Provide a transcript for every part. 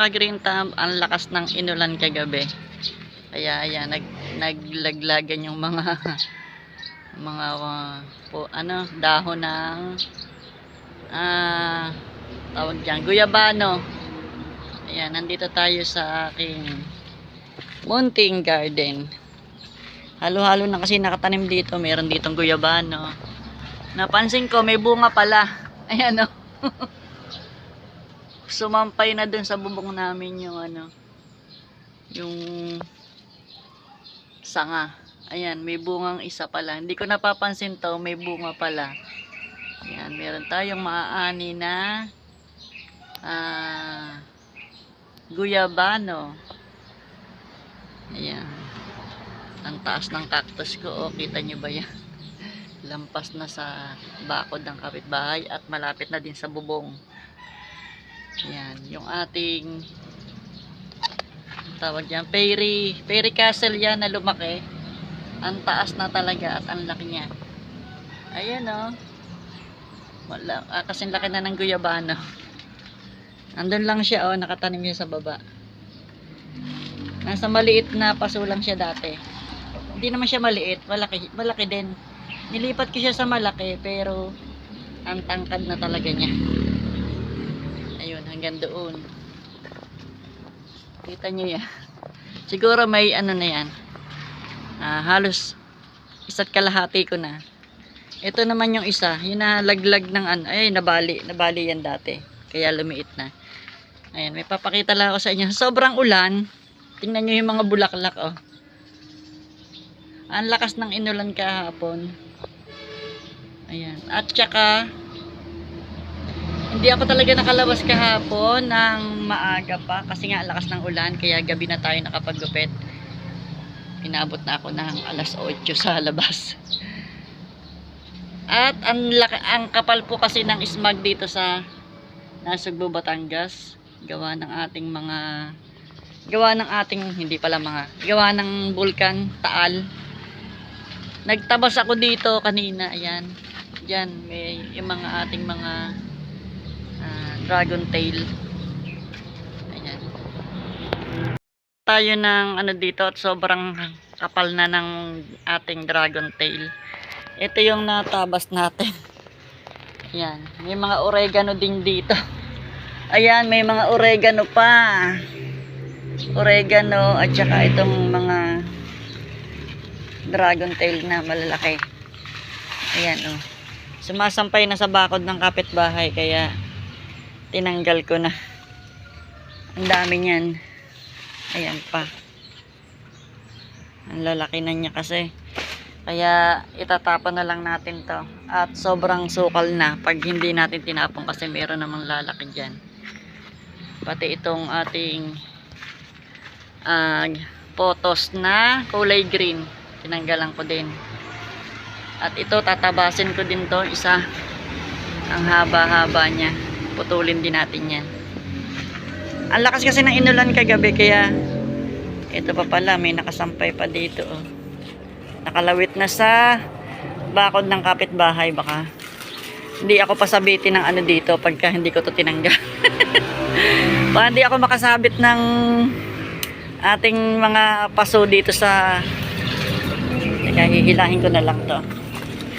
mga green thumb, ang lakas ng inulan kagabi. Kaya ayan, nag, naglaglagan yung mga mga uh, po, ano, dahon ng ah tawag dyan, guyabano. Ayan, nandito tayo sa aking munting garden. Halo-halo na kasi nakatanim dito. Meron ditong guyabano. Napansin ko, may bunga pala. Ayan o. Sumampay na dun sa bubong namin yung ano, yung sanga. Ayan, may bungang isa pala. Hindi ko napapansin to, may bunga pala. Ayan, meron tayong maaani na ah, guyabano. Ayan. Ang taas ng cactus ko, oh, kita nyo ba yan? Lampas na sa bakod ng kapitbahay at malapit na din sa bubong. Ayan, yung ating tawag yan, fairy, fairy castle yan na lumaki. Ang taas na talaga at ang laki niya. Ayan oh. Wala, ah, kasing laki na ng guyabano. Andun lang siya oh, nakatanim siya sa baba. Nasa maliit na paso lang siya dati. Hindi naman siya maliit, malaki, malaki din. Nilipat ko siya sa malaki pero ang tangkad na talaga niya. Hanggang doon. Kita niyo yan. Siguro may ano na yan. Ah, halos isa't kalahati ko na. Ito naman yung isa, yung nalaglag ng ano, ay nabali, nabali yan dati. Kaya lumiit na. Ayan, may papakita lang ako sa inyo. Sobrang ulan. Tingnan nyo yung mga bulaklak, oh. Ang lakas ng inulan kahapon. Ayan. At saka, hindi ako talaga nakalabas kahapon ng maaga pa. Kasi nga, lakas ng ulan. Kaya gabi na tayo nakapagupit. Pinabot na ako ng alas 8 sa labas. At ang, ang kapal po kasi ng smog dito sa Nasugbo, Batangas. Gawa ng ating mga gawa ng ating hindi pala mga gawa ng bulkan Taal. Nagtabas ako dito kanina, ayan. Diyan may yung mga ating mga ah, dragon tail. Ayan. Tayo ng ano dito at sobrang kapal na ng ating dragon tail. Ito yung natabas natin. Ayan, may mga oregano din dito. Ayan, may mga oregano pa. Oregano at saka itong mga dragon tail na malalaki. Ayan, oh. Sumasampay na sa bakod ng kapitbahay kaya tinanggal ko na. Ang dami niyan. Ayan pa. Ang lalaki na niya kasi. Kaya itatapon na lang natin to. At sobrang sukal na pag hindi natin tinapon kasi meron namang lalaki dyan. Pati itong ating ah, potos na kulay green. Tinanggalan ko din. At ito tatabasin ko din to isa. Ang haba-haba niya. Putulin din natin yan. Ang lakas kasi ng inulan kagabi kaya ito pa pala may nakasampay pa dito oh. Nakalawit na sa bakod ng kapitbahay baka hindi ako pasabitin ng ano dito pagka hindi ko to tinanggal. Baka hindi ako makasabit ng ating mga paso dito sa teka hihilahin ko na lang to.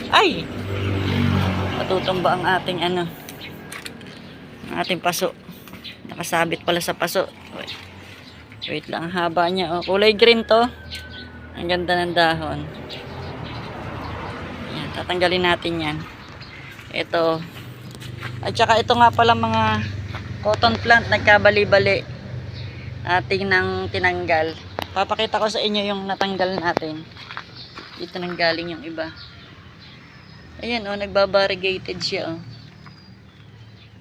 Ay! Matutumba ang ating ano ating paso nakasabit pala sa paso wait lang ang haba niya oh, kulay green to ang ganda ng dahon. Yan, tatanggalin natin yan. Ito. At saka ito nga pala mga cotton plant nagkabali-bali. Ating nang tinanggal. Papakita ko sa inyo yung natanggal natin. Dito nang galing yung iba. Ayan oh, nagbabarrigated siya oh.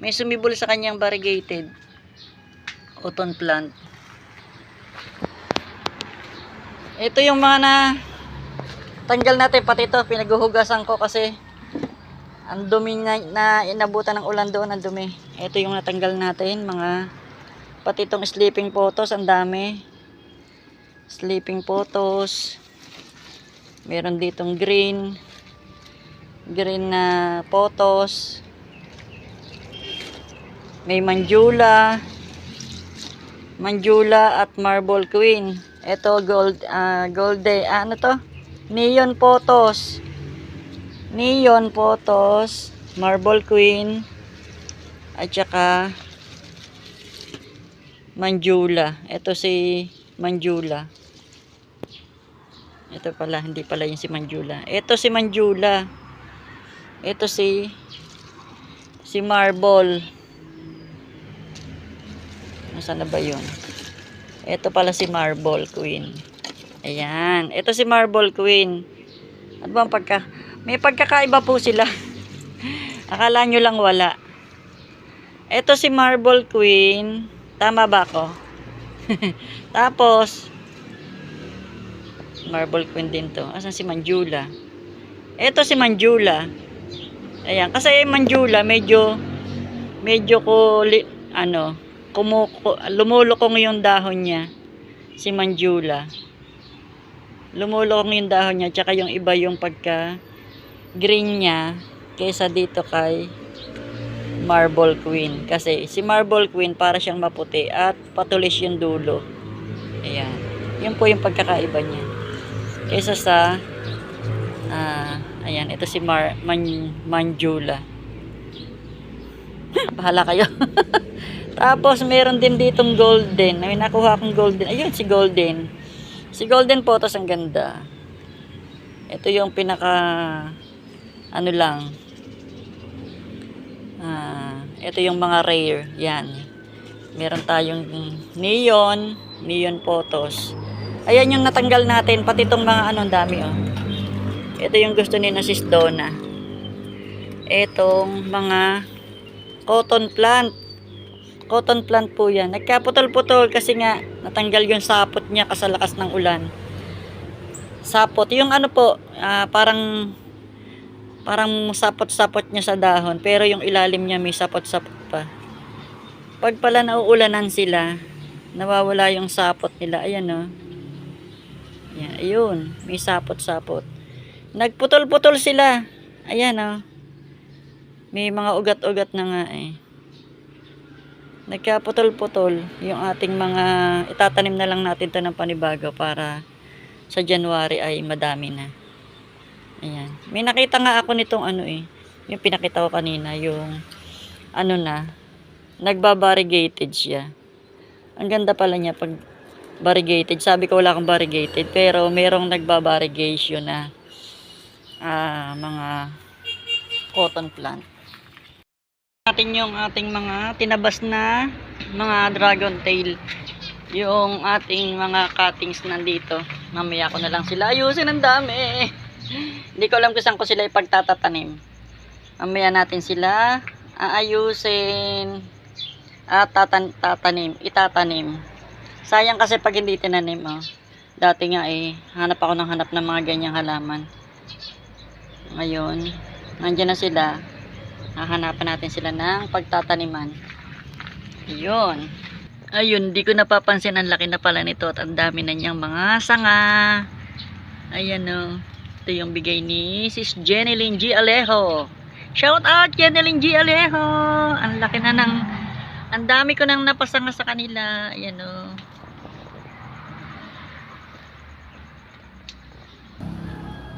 May sumibol sa kanyang variegated cotton plant. Ito yung mga na tanggal natin pati ito pinaghuhugasan ko kasi ang dumi na, na inabutan ng ulan doon ang dumi. Ito yung natanggal natin mga pati itong sleeping photos ang dami. Sleeping photos. Meron ditong green green na photos. May manjula. Manjula at Marble Queen. Ito gold ah golde ah, ano to? Neon photos. Neon photos, Marble Queen at saka Manjula. Ito si Manjula. Ito pala, hindi pala yung si Manjula. Ito si Manjula. Ito si si Marble. Nasaan na ba yun? Ito pala si Marble Queen. Ayan. Ito si Marble Queen. Ano ba ang pagka... May pagkakaiba po sila. Akala nyo lang wala. Ito si Marble Queen. Tama ba ako? Tapos, Marble Queen din to. Asan si Manjula? Ito si Manjula. Ayan. Kasi Manjula, medyo, medyo ko, ano, kumuko, lumulukong yung dahon niya. Si Manjula. Lumulukong yung dahon niya. Tsaka yung iba yung pagka green niya kaysa dito kay Marble Queen. Kasi si Marble Queen para siyang maputi at patulis yung dulo. Ayan. Yun po yung pagkakaiba niya. Kaysa sa ah, ayan, ito si Mar Man Manjula. Bahala kayo. Tapos meron din ditong golden. May nakuha akong golden. Ayun si golden. Si golden photos ang ganda. Ito yung pinaka ano lang. Ah, ito yung mga rare. Yan. Meron tayong neon, neon photos. Ayan yung natanggal natin, pati itong mga anong dami oh. Ito yung gusto ni na Sis Donna. Itong mga cotton plant. Cotton plant po yan. Nagkaputol-putol kasi nga natanggal yung sapot niya kasalakas ng ulan. Sapot. Yung ano po, ah, parang parang sapot-sapot niya sa dahon pero yung ilalim niya may sapot-sapot pa. Pag pala nauulanan sila, nawawala yung sapot nila. Ayan oh. Ayan, ayun. May sapot-sapot. Nagputol-putol sila. Ayan oh. May mga ugat-ugat na nga eh. Nagkaputol-putol yung ating mga itatanim na lang natin to ng panibago para sa January ay madami na. Ayan. May nakita nga ako nitong ano eh. Yung pinakita ko kanina, yung ano na, nagba-variegated siya. Ang ganda pala niya pag variegated. Sabi ko wala akong variegated, pero merong nagba-variegation na ah, mga cotton plant. Natin yung ating mga tinabas na mga dragon tail. Yung ating mga cuttings nandito. Mamaya ko na lang sila ayusin ang dami. Hindi ko alam kung saan ko sila ipagtatatanim. Mamaya natin sila aayusin at tatan tatanim, itatanim. Sayang kasi pag hindi tinanim, oh. Dati nga eh, hanap ako ng hanap ng mga ganyang halaman. Ngayon, nandiyan na sila. Hahanapan natin sila ng pagtataniman. Ayun. Ayun, di ko napapansin ang laki na pala nito at ang dami na niyang mga sanga. Ayan o. Ito yung bigay ni Sis Jeneline G. Alejo. Shout out Jeneline G. Alejo. Ang laki na ng ang dami ko nang napasanga sa kanila. Ayan o.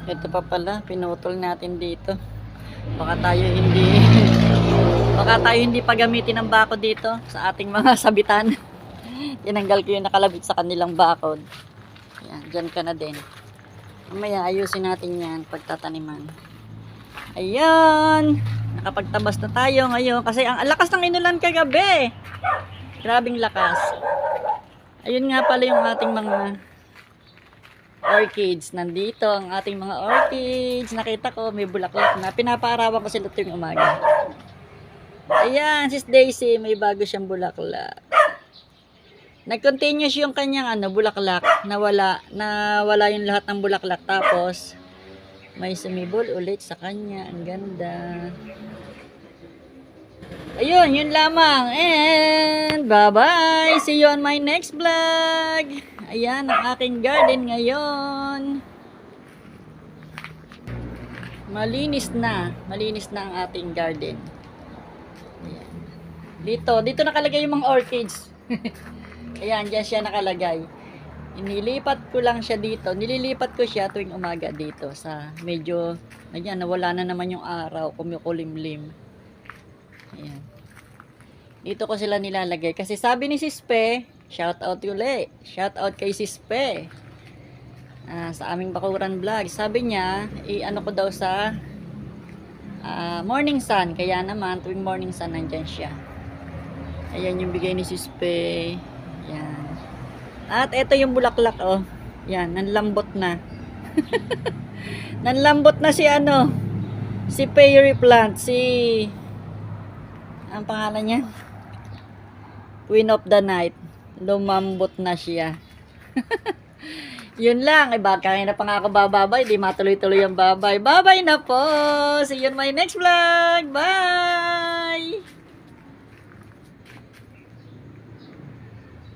Ito pa pala, pinutol natin dito. Baka tayo hindi baka tayo hindi pagamitin ng bako dito sa ating mga sabitan. Tinanggal ko yung nakalabit sa kanilang bakod. Yan, dyan ka na din. Mamaya ayusin natin yan pagtataniman. Ayan! Nakapagtabas na tayo ngayon kasi ang lakas ng inulan kagabi. Grabing lakas. Ayun nga pala yung ating mga orchids. Nandito ang ating mga orchids. Nakita ko may bulaklak na. Pinapaarawan ko sila tuwing umaga. Ayan, sis Daisy, may bago siyang bulaklak. Nag-continuous yung kanyang ano, bulaklak. Nawala, nawala yung lahat ng bulaklak. Tapos, may sumibol ulit sa kanya. Ang ganda. Ayun, yun lamang. And, bye-bye. See you on my next vlog. Ayan, ang aking garden ngayon. Malinis na. Malinis na ang ating garden. Ayan. Dito, dito nakalagay yung mga orchids. Ayan, dyan siya nakalagay. Inilipat ko lang siya dito. Nililipat ko siya tuwing umaga dito sa medyo, ayan, nawala na naman yung araw, kumukulimlim. Ayan. Dito ko sila nilalagay. Kasi sabi ni Sispe, shout out uli. Shout out kay Sispe. Ah, sa aming Bakuran vlog. Sabi niya, i-ano ko daw sa ah, morning sun. Kaya naman, tuwing morning sun, nandyan siya. Ayan yung bigay ni Sispe. Yan. At ito yung bulaklak, oh. Yan, nanlambot na. nanlambot na si ano, si Fairy Plant, si, ang pangalan niya? Queen of the Night. Lumambot na siya. Yun lang. Ay, baka na pa nga ako bababay. Di matuloy-tuloy ang babay. Babay na po. See you in my next vlog. Bye!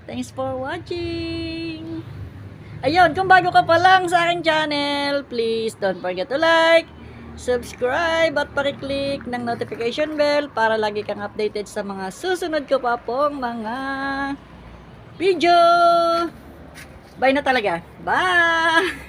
Thanks for watching! Ayun, kung bago ka pa lang sa aking channel, please don't forget to like, subscribe at pakiclick ng notification bell para lagi kang updated sa mga susunod ko pa pong mga video. Bye na talaga. Bye!